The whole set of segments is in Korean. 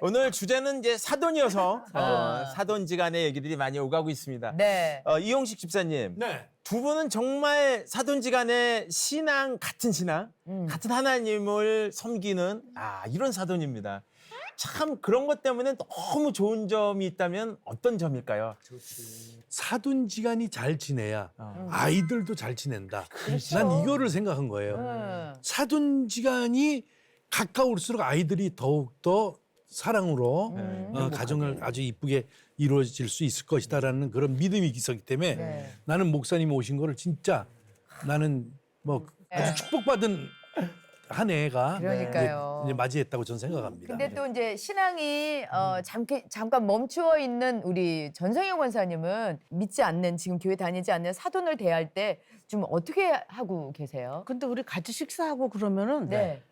오늘 주제는 이제 사돈이어서 어, 아. 사돈지간의 얘기들이 많이 오가고 있습니다. 네. 어, 이용식 집사님, 네. 두 분은 정말 사돈지간의 신앙 같은 신앙, 음. 같은 하나님을 섬기는 아 이런 사돈입니다. 참 그런 것 때문에 너무 좋은 점이 있다면 어떤 점일까요? 사돈지간이 잘 지내야 어. 아이들도 잘 지낸다. 그렇죠. 난 이거를 생각한 거예요. 음. 사돈지간이 가까울수록 아이들이 더욱 더 사랑으로 음. 어, 가정을 아주 이쁘게 이루어질 수 있을 것이다라는 그런 믿음이 있었기 때문에 네. 나는 목사님 오신 거를 진짜 나는 뭐 아주 네. 축복받은 한 해가 그러니까요. 이제, 이제 맞이했다고 저는 생각합니다. 근데 또 이제 신앙이 어, 잠깐 잠깐 멈추어 있는 우리 전성현 권사님은 믿지 않는 지금 교회 다니지 않는 사돈을 대할 때 좀 어떻게 하고 계세요? 근데 우리 같이 식사하고 그러면은 네.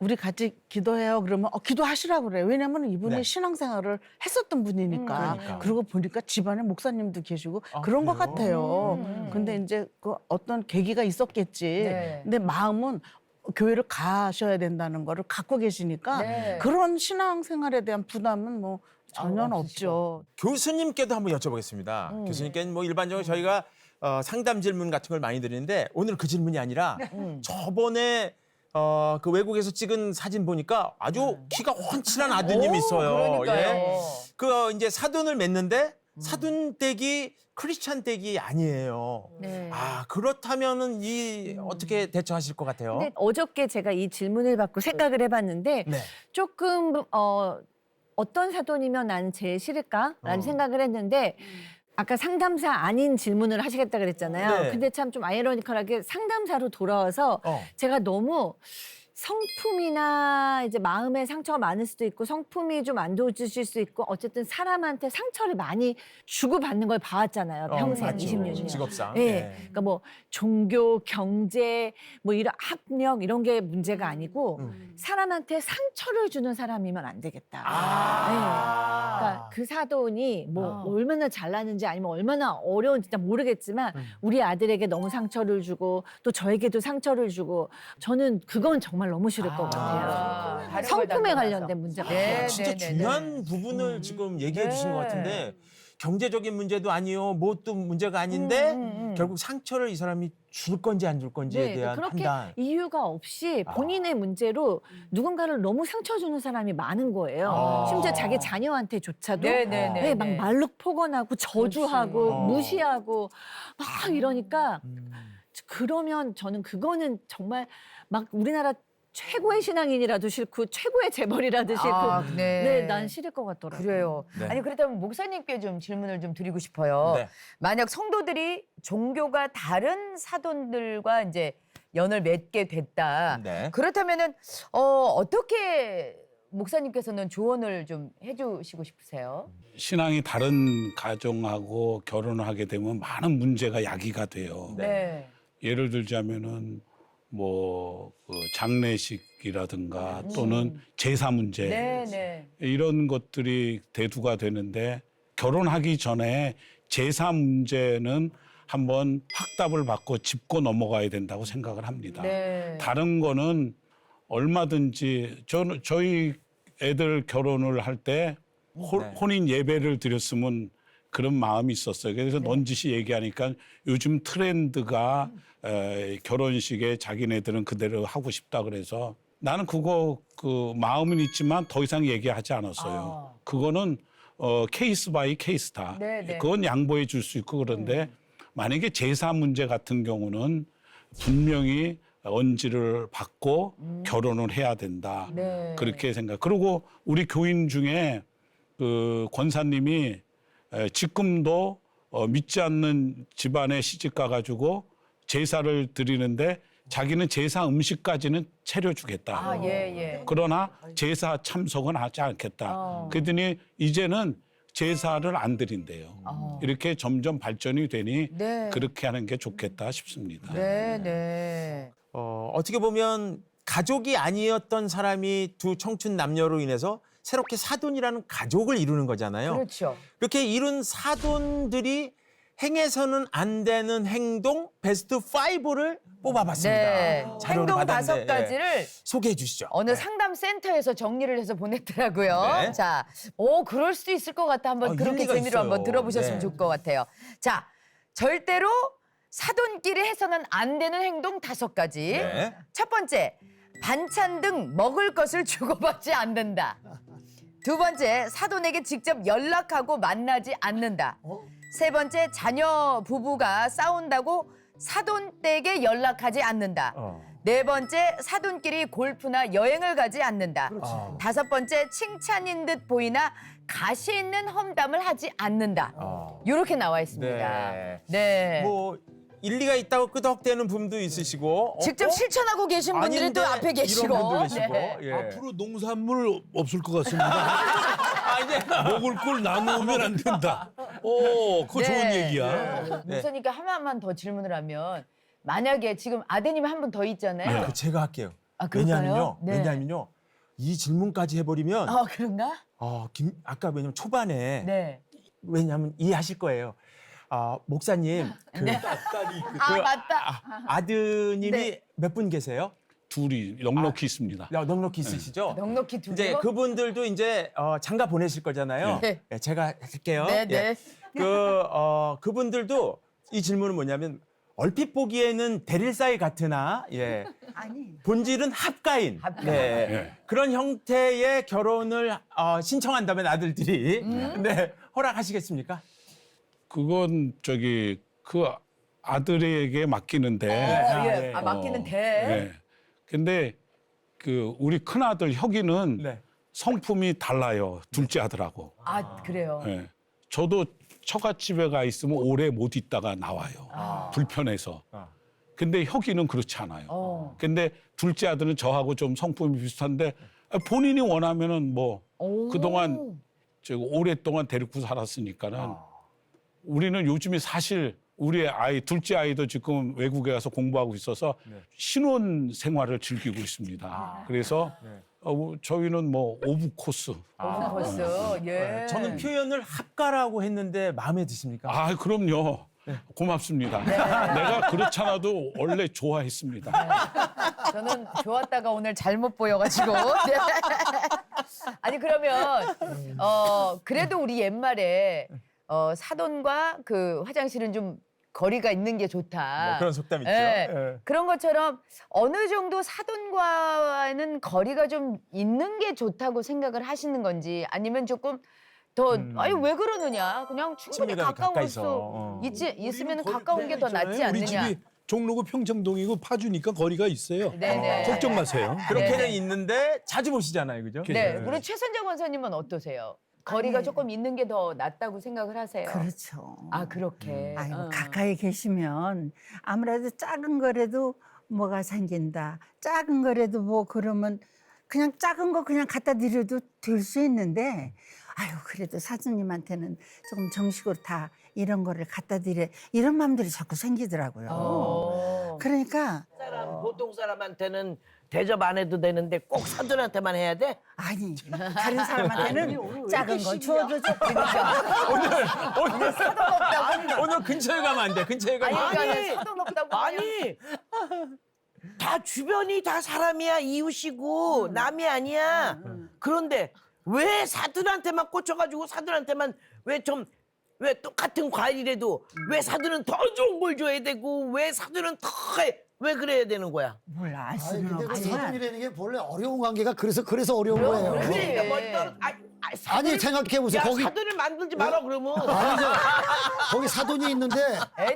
우리 같이 기도해요 그러면 어, 기도하시라고 그래요. 왜냐면 이분이 네. 신앙생활을 했었던 분이니까. 음, 그러니까. 그리고 보니까 집안에 목사님도 계시고 아, 그런 것 그래요? 같아요. 음. 근데 이제 그 어떤 계기가 있었겠지. 네. 근데 마음은 교회를 가셔야 된다는 거를 갖고 계시니까 네. 그런 신앙생활에 대한 부담은 뭐 전혀 아, 없죠. 교수님께도 한번 여쭤보겠습니다. 음. 교수님께는 뭐 일반적으로 저희가 어, 상담 질문 같은 걸 많이 드리는데 오늘 그 질문이 아니라 음. 저번에 어, 그 외국에서 찍은 사진 보니까 아주 키가 훤칠한 아드님이 오, 있어요. 그러니까요. 예. 그 어, 이제 사돈을 맺는데 사돈 댁이 크리스찬 댁이 아니에요. 네. 아 그렇다면은 이 어떻게 대처하실 것 같아요? 근데 어저께 제가 이 질문을 받고 생각을 해봤는데 네. 조금 어 어떤 사돈이면 나는 제일 싫을까라는 어. 생각을 했는데 아까 상담사 아닌 질문을 하시겠다 그랬잖아요. 네. 근데 참 좀 아이러니컬하게 상담사로 돌아와서 어. 제가 너무 성품이나 이제 마음에 상처가 많을 수도 있고 성품이 좀 안 좋으실 수 있고 어쨌든 사람한테 상처를 많이 주고받는 걸 봐왔잖아요. 어, 평생 맞죠. 20년이면. 직업상. 네. 네. 그러니까 뭐 종교, 경제, 뭐 이런 학력 이런 게 문제가 아니고 음. 사람한테 상처를 주는 사람이면 안 되겠다. 아. 그러니까 그 사돈이 뭐 어. 얼마나 잘나는지 아니면 얼마나 어려운지 일단 모르겠지만 음. 우리 아들에게 너무 상처를 주고 또 저에게도 상처를 주고 저는 그건 정말 너무 싫을 것 같아요. 아, 다른 걸 성품에 담당해서. 관련된 문제 네, 같아요. 아, 진짜 네, 네, 중요한 부분을 지금 얘기해 주신 것 네. 같은데 경제적인 문제도 아니요, 뭣도 문제가 아닌데 음, 음, 음. 결국 상처를 이 사람이 줄 건지 안 줄 건지에 네, 대한 그렇게 판단. 이유가 없이 아. 본인의 문제로 누군가를 너무 상처 주는 사람이 많은 거예요. 아. 심지어 자기 자녀한테조차도 네, 네, 네. 네, 막 말로 폭언하고 저주하고 그렇지. 어. 무시하고 막 이러니까 음. 그러면 저는 그거는 정말 막 우리나라 최고의 신앙인이라도 싫고 최고의 재벌이라도 싫고 아, 네, 네. 난 싫을 것 같더라고요. 그래요. 네. 아니 그렇다면 목사님께 좀 질문을 좀 드리고 싶어요. 네. 만약 성도들이 종교가 다른 사돈들과 이제 연을 맺게 됐다. 네. 그렇다면은 어, 어떻게 목사님께서는 조언을 좀 해주시고 싶으세요? 신앙이 다른 가정하고 결혼을 하게 되면 많은 문제가 야기가 돼요. 네. 예를 들자면은 뭐그 장례식이라든가 또는 제사 문제 네, 네. 이런 것들이 대두가 되는데 결혼하기 전에 제사 문제는 한번 확답을 받고 짚고 넘어가야 된다고 생각을 합니다. 네. 다른 거는 얼마든지 저는 저희 애들 결혼을 할 때 네. 혼인 예배를 드렸으면 그런 마음이 있었어요. 그래서 넌지시 얘기하니까 요즘 트렌드가 에, 결혼식에 자기네들은 그대로 하고 싶다 그래서 나는 그거 그 마음은 있지만 더 이상 얘기하지 않았어요. 아. 그거는 어, 케이스 바이 케이스다. 네, 네. 그건 양보해 줄 수 있고 그런데 만약에 제사 문제 같은 경우는 분명히 언지를 받고 결혼을 해야 된다. 네. 그렇게 생각. 그리고 우리 교인 중에 그 권사님이 에, 지금도 어, 믿지 않는 집안에 시집 가가지고 제사를 드리는데 자기는 제사 음식까지는 차려 주겠다. 아, 예, 예. 그러나 제사 참석은 하지 않겠다. 어. 그랬더니 이제는 제사를 안 드린대요. 어. 이렇게 점점 발전이 되니 네. 그렇게 하는 게 좋겠다 싶습니다. 네, 네. 어, 어떻게 보면 가족이 아니었던 사람이 두 청춘 남녀로 인해서 새롭게 사돈이라는 가족을 이루는 거잖아요. 그렇죠. 이렇게 이룬 사돈들이 행해서는 안 되는 행동 베스트 5를 뽑아봤습니다. 네. 자료를 행동 받았는데, 다섯 예. 가지를 소개해 주시죠. 어느 네. 상담 센터에서 정리를 해서 보냈더라고요. 네. 자, 오 그럴 수도 있을 것 같아. 한번 아, 그렇게 일리가 재미로 있어요. 한번 들어보셨으면 네. 좋을 것 같아요. 자, 절대로 사돈끼리 해서는 안 되는 행동 다섯 가지. 네. 첫 번째, 반찬 등 먹을 것을 주고받지 않는다. 두 번째, 사돈에게 직접 연락하고 만나지 않는다. 세 번째, 자녀 부부가 싸운다고 사돈 댁에 연락하지 않는다. 어. 네 번째, 사돈끼리 골프나 여행을 가지 않는다. 아. 다섯 번째, 칭찬인 듯 보이나 가시 있는 험담을 하지 않는다. 어. 이렇게 나와 있습니다. 네. 네. 뭐 일리가 있다고 끄덕대는 분도 있으시고 어, 직접 어? 실천하고 계신 분들이 아닌데 또 앞에 계시고. 이런 분도 계시고 네. 예. 앞으로 농산물 없을 것 같습니다. 아, 이제 먹을 걸 나누면 안 된다. 오, 그거 좋은 네. 얘기야. 네. 목사님께 하나만 더 질문을 하면 만약에 지금 아드님이 한 분 더 있잖아요. 그 제가 할게요. 아, 그럴까요? 왜냐면요. 네. 왜냐면요. 이 질문까지 해버리면 아 그런가? 어, 김, 아까 왜냐면 초반에 네. 왜냐면 이해하실 거예요. 아, 목사님 그, 아 맞다. 아, 드님이 네. 몇 분 계세요? 둘이 넉넉히 있습니다. 야, 넉넉히 있으시죠? 넉넉히 두고. 이제 그분들도 이제 어, 장가 보내실 거잖아요. 네. 예, 제가 할게요. 네, 네. 예. 그 어, 그분들도 이 질문은 뭐냐면 얼핏 보기에는 대릴 사이 같으나 예. 본질은 합가인. 합가인. 네. 예. 그런 형태의 결혼을 어, 신청한다면 아들들이 음. 네. 허락하시겠습니까? 그건 저기 그 아들에게 맡기는데 어, 아, 예. 예. 아 맡기는 어, 돼. 네. 근데 그 우리 큰 아들 혁이는 네. 성품이 달라요. 둘째 아들하고. 아 그래요. 예. 저도 처갓집에 가 있으면 오래 못 있다가 나와요. 불편해서. 아. 근데 혁이는 그렇지 않아요. 어. 근데 둘째 아들은 저하고 좀 성품이 비슷한데 본인이 원하면은 뭐 오. 그동안 저 오랫동안 데리고 살았으니까는 아. 우리는 요즘에 사실 우리 아이 둘째 아이도 지금 외국에 가서 공부하고 있어서 신혼 생활을 즐기고 있습니다. 그래서 네. 어, 저희는 뭐 오브 코스. 오분 벌써 예. 네. 저는 표현을 합가라고 했는데 마음에 드십니까? 아 그럼요. 고맙습니다. 내가 그렇잖아도 원래 좋아했습니다. 저는 좋았다가 오늘 잘못 보여가지고. 네. 아니 그러면 어 그래도 우리 옛말에 어 사돈과 그 화장실은 좀 거리가 있는 게 좋다. 뭐 그런 속담 있죠. 예. 예. 그런 것처럼 어느 정도 사돈과는 거리가 좀 있는 게 좋다고 생각을 하시는 건지 아니면 조금 더 음. 아니 왜 그러느냐 그냥 충분히 친밀감이 가까울 가까이서, 수 어. 있지 있으면 가까운 게더 낫지 우리 않느냐. 집이 종로구 평창동이고 파주니까 거리가 있어요. 네네. 걱정 마세요. 그렇게는 네. 있는데 자주 보시잖아요, 그죠? 네, 예. 우리 최선재 권사님은 어떠세요? 거리가 아니. 조금 있는 게 더 낫다고 생각을 하세요. 그렇죠. 아 그렇게. 아이고 어. 가까이 계시면 아무래도 작은 거라도 뭐가 생긴다. 작은 거라도 뭐 그러면 그냥 작은 거 그냥 갖다 드려도 될 수 있는데 아유 그래도 사장님한테는 조금 정식으로 다 이런 거를 갖다 드려 이런 마음들이 자꾸 생기더라고요. 어. 그러니까 사람, 보통 사람한테는 대접 안 해도 되는데 꼭 사돈한테만 해야 돼? 아니 다른 사람한테는 작은 거 줘도 좋고 오늘 오늘 오늘 근처에 가면 안 돼. 근처에 아니 가면 아니, 사돈 없다고 그냥 아니 다 주변이 다 사람이야 이웃이고 남이 아니야. 그런데 왜 사돈한테만 꽂혀가지고 사돈한테만 왜 좀 왜 똑같은 과일이라도 왜 사돈은 더 좋은 걸 줘야 되고 왜 사돈은 더 왜 그래야 되는 거야? 몰라 알 아니 근데 그 사돈이라는 게 본래 어려운 관계가 그래서 그래서 어려운 거예요. 그래. 그러니까 뭐 떨어, 아, 아, 아니 사돈을- 생각해 보세요. 야, 거기 사돈을 만들지 마라 그러면. 아니죠. 거기 사돈이 있는데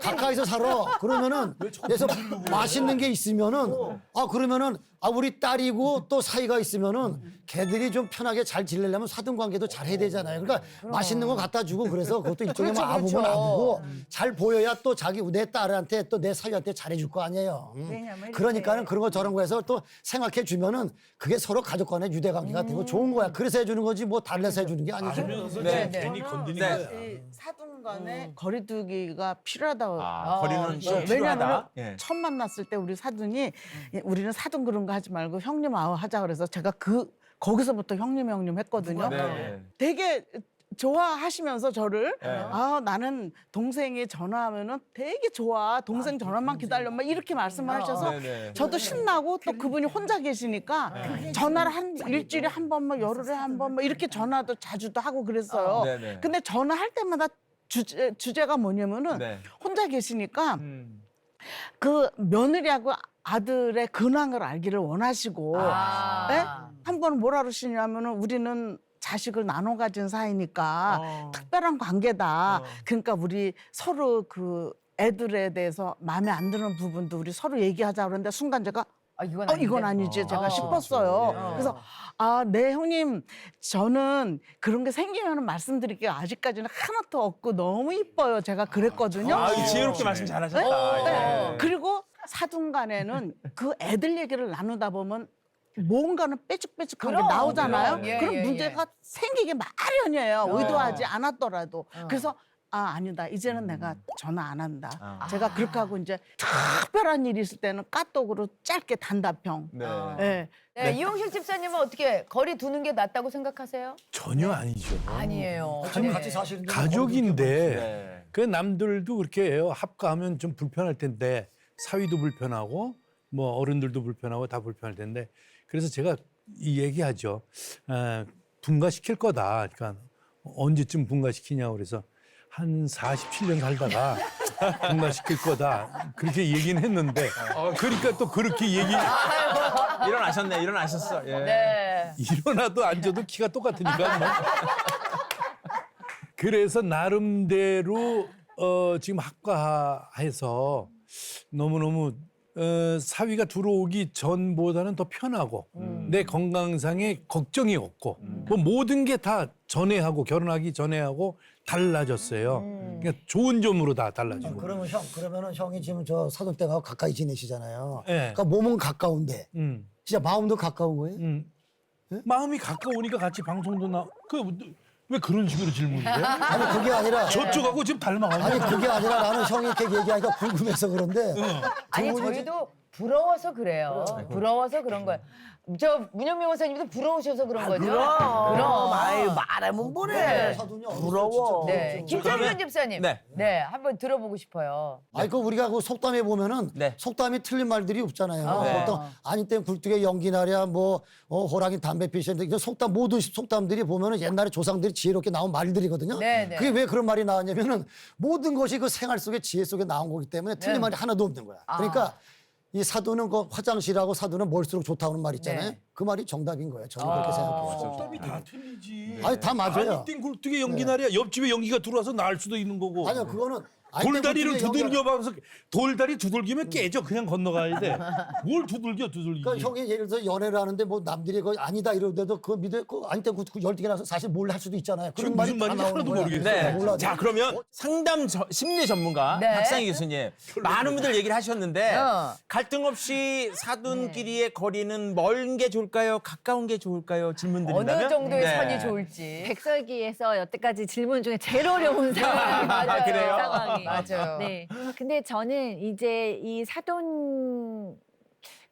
가까이서 살아. 그러면은 그래서 맛있는 게 있으면은 아 그러면은 아 우리 딸이고 또 사이가 있으면은 걔들이 좀 편하게 잘 지내려면 사돈 관계도 잘 해야 되잖아요. 그러니까 맛있는 거 갖다 주고 그래서 그것도 일종의 그렇죠, 뭐 아부면 그렇죠. 아부고 잘 보여야 또 자기 내 딸한테 또 내 사위한테 잘해줄 거 아니에요. 음. 왜냐면 그러니까는 이렇게- 그런 거 저런 거 해서 또 생각해 주면은 그게 서로 가족 간의 유대 관계가 되고 좋은 거야. 그래서 해주는 거지 뭐 달래서 해주는 게 아니죠. 네. 괜히 건드리는 네. 거야. 이 사돈 간에 거리두기가 필요하다고 아, 어, 거리는 네. 좀 왜냐하면 필요하다. 예. 처음 만났을 때 우리 사돈이 우리는 사돈 그런 거 하지 말고 형님 아우 하자 그래서 제가 그 거기서부터 형님 형님 했거든요. 네, 네. 되게 좋아하시면서 저를 네. 아 나는 동생이 전화하면은 되게 좋아 동생 전화만 기다려 막 이렇게 말씀을 하셔서 네 네. 저도 신나고 또 그분이 혼자 계시니까 전화를 한 일주일에 한번뭐 열흘에 한번뭐 이렇게 전화도 자주도 하고 그랬어요. 네 네. 근데 전화할 때마다 주제, 주제가 뭐냐면은 네. 혼자 계시니까 음. 그 며느리하고 아들의 근황을 알기를 원하시고 아. 예? 한 번은 뭐라 그러시냐면은 우리는 자식을 나눠 가진 사이니까 어. 특별한 관계다. 어. 그러니까 우리 서로 그 애들에 대해서 마음에 안 드는 부분도 우리 서로 얘기하자 그러는데 순간 제가 아, 이건 어, 아닌데. 이건 아니지 제가 어. 싶었어요. 예. 그래서 아, 네 형님 저는 그런 게 생기면 말씀드릴게요. 아직까지는 하나도 없고 너무 이뻐요. 제가 그랬거든요. 아, 이거 지혜롭게 말씀 잘하셨다. 어. 예. 네. 그리고 사둔간에는 그 애들 얘기를 나누다 보면 뭔가는 빼죽빼죽한 게 그럼, 나오잖아요. 그럼. 예, 그럼 예, 문제가 생기게 마련이에요. 어. 의도하지 않았더라도. 어. 그래서 아 아니다 이제는 내가 전화 안 한다. 아. 제가 그렇게 하고 이제 특별한 일이 있을 때는 까똑으로 짧게 단답형. 네. 예. 네, 이용식 집사님은 어떻게 거리 두는 게 낫다고 생각하세요? 전혀 아니죠. 아니에요. 지금 네. 같이 사시는데 가족인데 네. 그 남들도 그렇게 해요. 합가하면 좀 불편할 텐데 사위도 불편하고 뭐 어른들도 불편하고 다 불편할 텐데 그래서 제가 이 얘기하죠. 에, 분가시킬 거다. 그러니까 언제쯤 분가시키냐고 그래서 한 47년 살다가 분가시킬 거다. 그렇게 얘기는 했는데 그러니까 또 그렇게 얘기 일어나셨네, 일어나셨어. 예. 네. 일어나도 앉아도 키가 똑같으니까 뭐. 그래서 나름대로 어, 지금 학과해서 너무너무 어, 사위가 들어오기 전보다는 더 편하고 내 건강상에 걱정이 없고 뭐 모든 게 다 전에 하고 결혼하기 전에 하고 달라졌어요. 그러니까 좋은 점으로 다 달라지고. 그러면 형 그러면은 형이 지금 저 사돈 댁하고 가까이 지내시잖아요. 예. 그러니까 몸은 가까운데 음, 진짜 마음도 가까운 거예요? 음. 마음이 가까우니까 같이 방송도 나. 그 왜 그런 식으로 질문을 해요? 아니 그게 아니라 저쪽하고 지금 닮아가지고. 아니 그게 아니라 나는 형이 이렇게 얘기하니까 궁금해서 그런데 아니 두 분이 저희도 부러워서 그래요. 부러워서 그런 거예요. 저 문현미 원사님도 부러우셔서 그런 거죠. 그럼. 그럼. 아유, 말하면 뭐래. 네. 사돈이 부러워. 네, 김철근 집사님. 네. 네. 한번 들어보고 싶어요. 아니 그 우리가 그 속담에 보면은 네. 속담이 틀린 말들이 없잖아요. 네. 어떤 아니 땐 굴뚝에 연기 나랴 뭐 어, 호랑이 담배 피시는데 이런 속담 모든 속담들이 보면은 옛날에 조상들이 지혜롭게 나온 말들이거든요. 네, 네. 그게 왜 그런 말이 나왔냐면은 모든 것이 그 생활 속에 지혜 속에 나온 거기 때문에 틀린 네. 말이 하나도 없는 거야. 그러니까 이 사도는 그 화장실하고 사도는 멀수록 좋다는 말 있잖아요. 네. 그 말이 정답인 거예요. 저는 그렇게 생각해요. 속담이 다 틀리지. 아니 다 맞아요. 아니 띵 굴뚝에 연기 날이야. 옆집에 연기가 들어와서 날 수도 있는 거고. 아니요 그거는 아니 땐 돌다리를 굴뚝에 연기가- 두들겨 봐서 돌다리 두들기면 깨져 그냥 건너가야 돼. 뭘 두들겨 두들기지. 그러니까 형이 예를 들어서 연애를 하는데 뭐 남들이 그 아니다 이러는데도 그 믿어 그 아니다 그, 그 열등이 나서 사실 뭘 할 수도 있잖아요. 지금 그런 무슨 말이 다 말인지 나오는 하나도 거야. 모르겠어요. 네. 몰라. 자, 그러면 상담 저- 심리 전문가 네. 박상희 교수님. 많은 분들 얘기를 하셨는데 어. 갈등 없이 사돈끼리의 거리는 먼게 좋을까요? 가까운 게 좋을까요? 질문 드린다면 어느 정도의 네. 선이 좋을지. 백설기에서 여태까지 질문 중에 제일 어려운 상황이 맞아요. 그래요? 상황이. 맞아요. 네. 근데 저는 이제 이 사돈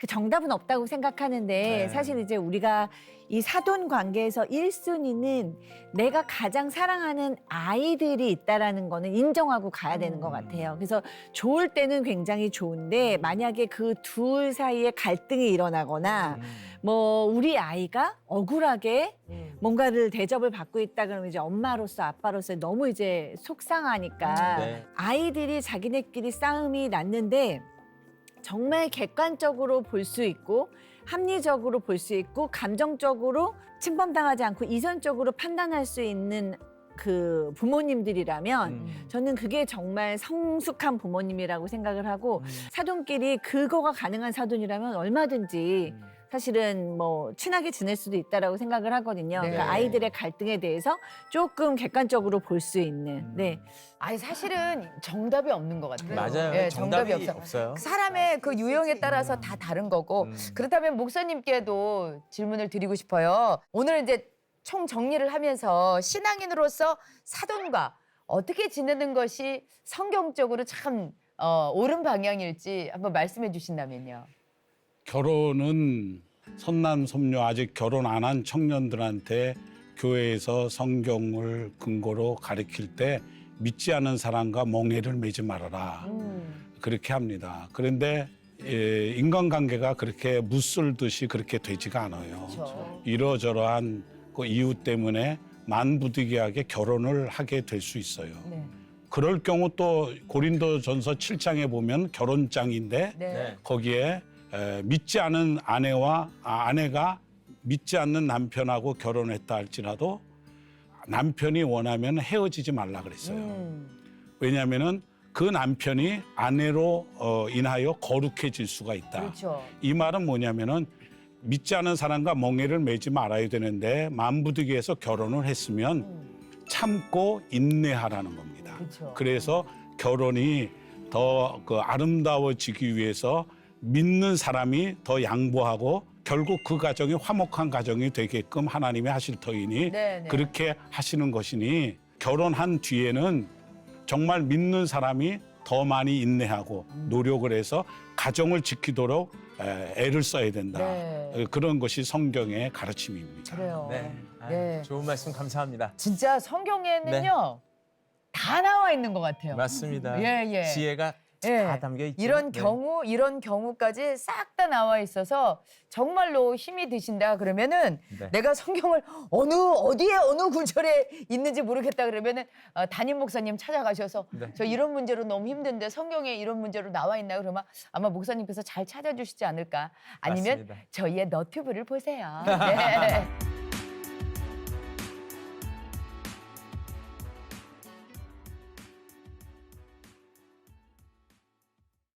그 정답은 없다고 생각하는데 네. 사실 이제 우리가 이 사돈 관계에서 일순위는 내가 가장 사랑하는 아이들이 있다라는 거는 인정하고 가야 되는 것 같아요. 그래서 좋을 때는 굉장히 좋은데 만약에 그 둘 사이에 갈등이 일어나거나 뭐 우리 아이가 억울하게 뭔가를 대접을 받고 있다 그러면 이제 엄마로서 아빠로서 너무 이제 속상하니까 네. 아이들이 자기네끼리 싸움이 났는데 정말 객관적으로 볼 수 있고 합리적으로 볼 수 있고 감정적으로 침범당하지 않고 이선적으로 판단할 수 있는 그 부모님들이라면 음. 저는 그게 정말 성숙한 부모님이라고 생각을 하고 음. 사돈끼리 그거가 가능한 사돈이라면 얼마든지 음. 사실은 뭐 친하게 지낼 수도 있다라고 생각을 하거든요. 네. 그러니까 아이들의 갈등에 대해서 조금 객관적으로 볼 수 있는. 음. 네. 아니 사실은 정답이 없는 것 같아요. 맞아요. 예, 정답이, 정답이 없어. 없어요. 사람의 그 유형에 따라서 다 다른 거고 음. 그렇다면 목사님께도 질문을 드리고 싶어요. 오늘 이제 총 정리를 하면서 신앙인으로서 사돈과 어떻게 지내는 것이 성경적으로 참 어, 옳은 방향일지 한번 말씀해 주신다면요. 결혼은 선남 선녀 아직 결혼 안 한 청년들한테 교회에서 성경을 근거로 가르칠 때 믿지 않는 사람과 멍해를 매지 말아라. 그렇게 합니다. 그런데 예, 인간관계가 그렇게 무술듯이 그렇게 되지가 않아요. 이러저러한 그 이유 때문에 만부득이하게 결혼을 하게 될 수 있어요. 네. 그럴 경우 또 고린도전서 7장에 보면 결혼장인데 네. 거기에 에, 믿지 않은 아내와 아, 아내가 믿지 않는 남편하고 결혼했다 할지라도 남편이 원하면 헤어지지 말라 그랬어요. 음. 왜냐하면은 그 남편이 아내로 어, 인하여 거룩해질 수가 있다. 그렇죠. 이 말은 뭐냐면은 믿지 않은 사람과 멍해를 매지 말아야 되는데 만부득이해서 결혼을 했으면 참고 인내하라는 겁니다. 그렇죠. 그래서 결혼이 더 그 아름다워지기 위해서 믿는 사람이 더 양보하고 결국 그 가정이 화목한 가정이 되게끔 하나님이 하실 터이니 네, 네. 그렇게 하시는 것이니 결혼한 뒤에는 정말 믿는 사람이 더 많이 인내하고 음. 노력을 해서 가정을 지키도록 에, 애를 써야 된다. 네. 어, 그런 것이 성경의 가르침입니다. 그래요. 네. 아, 네. 좋은 말씀 감사합니다. 진짜 성경에는요 다 나와 있는 것 같아요. 맞습니다. 예, 예. 지혜가 예. 다 담겨 있죠. 이런 네. 경우 이런 경우까지 싹 다 나와 있어서 정말로 힘이 드신다 그러면은 네. 내가 성경을 어느 어디에 어느 구절에 있는지 모르겠다 그러면은 어, 담임 목사님 찾아가셔서 네. 저 이런 문제로 너무 힘든데 성경에 이런 문제로 나와 있나 그러면 아마 목사님께서 잘 찾아주시지 않을까 아니면 맞습니다. 저희의 너튜브를 보세요. 네.